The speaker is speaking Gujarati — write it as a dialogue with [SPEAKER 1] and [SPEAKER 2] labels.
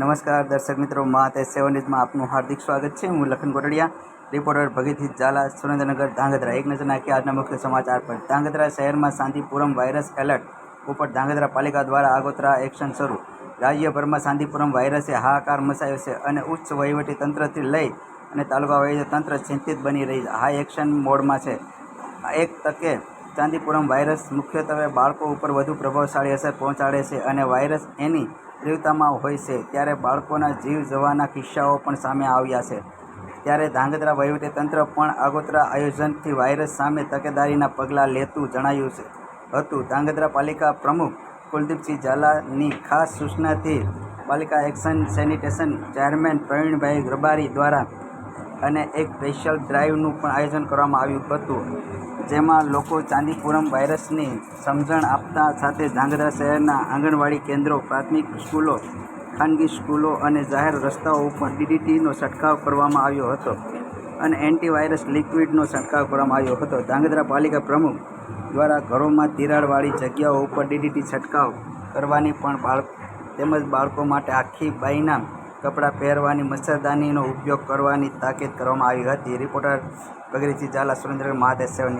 [SPEAKER 1] નમસ્કાર દર્શક મિત્રો, મા તે સેવન આપનું હાર્દિક સ્વાગત છે. હું લખન કોટડિયા રિપોર્ટર ભગતજી ઝાલા, સુરેન્દ્રનગર ધાંગધ્રા. એક નજર નાખી આજના મુખ્ય સમાચાર પર. ધાંગધ્રા શહેરમાં શાંતિપુરમ વાયરસ એલર્ટ ઉપર ધાંગધ્રા પાલિકા દ્વારા આગોતરા એક્શન શરૂ. રાજ્યભરમાં શાંતિપુરમ વાયરસે હાહાકાર મચાવ્યો છે અને ઉચ્ચ વહીવટી તંત્રથી લઈ અને તાલુકા વહીવટી તંત્ર ચિંતિત બની રહી હાઈ એક્શન મોડમાં છે. એક તકે ચાંદીપુરમ વાયરસ મુખ્યત્વે બાળકો ઉપર વધુ પ્રભાવશાળી અસર પહોંચાડે છે અને વાયરસ એની તીવ્રતામાં હોય છે, ત્યારે બાળકોના જીવ જવાના કિસ્સાઓ પણ સામે આવ્યા છે. ત્યારે ધાંગધ્રા વહીવટીતંત્ર પણ આગોતરા આયોજનથી વાયરસ સામે તકેદારીના પગલાં લેતું જણાયું છે. હતું, ધાંગધ્રા પાલિકા પ્રમુખ કુલદીપસિંહ ઝાલાની ખાસ સૂચનાથી પાલિકા action sanitation chairman Pravinbhai Garbari દ્વારા અને એક સ્પેશિયલ ડ્રાઈવનું પણ આયોજન કરવામાં આવ્યું હતું. જેમાં લોકો ચાંદીપુરમ વાયરસની સમજણ આપતા સાથે ધાંગધ્રા શહેરના આંગણવાડી કેન્દ્રો, પ્રાથમિક સ્કૂલો, ખાનગી સ્કૂલો અને જાહેર રસ્તાઓ ઉપર ડીડીટીનો છંટકાવ કરવામાં આવ્યો હતો અને એન્ટીવાયરસ લિક્વિડનો છંટકાવ કરવામાં આવ્યો હતો. ધાંગધ્રા પાલિકા પ્રમુખ દ્વારા ઘરોમાં તિરાડવાળી જગ્યાઓ ઉપર ડીડીટી છંટકાવ કરવાની પણ બાળ તેમજ બાળકો માટે આખી બાઈના કપડાં પહેરવાની મચ્છરદાનીનો ઉપયોગ કરવાની તાકીદ કરવામાં આવી હતી. Reporter Bhagirathsinh Zala Surendranagar Mahadev, seven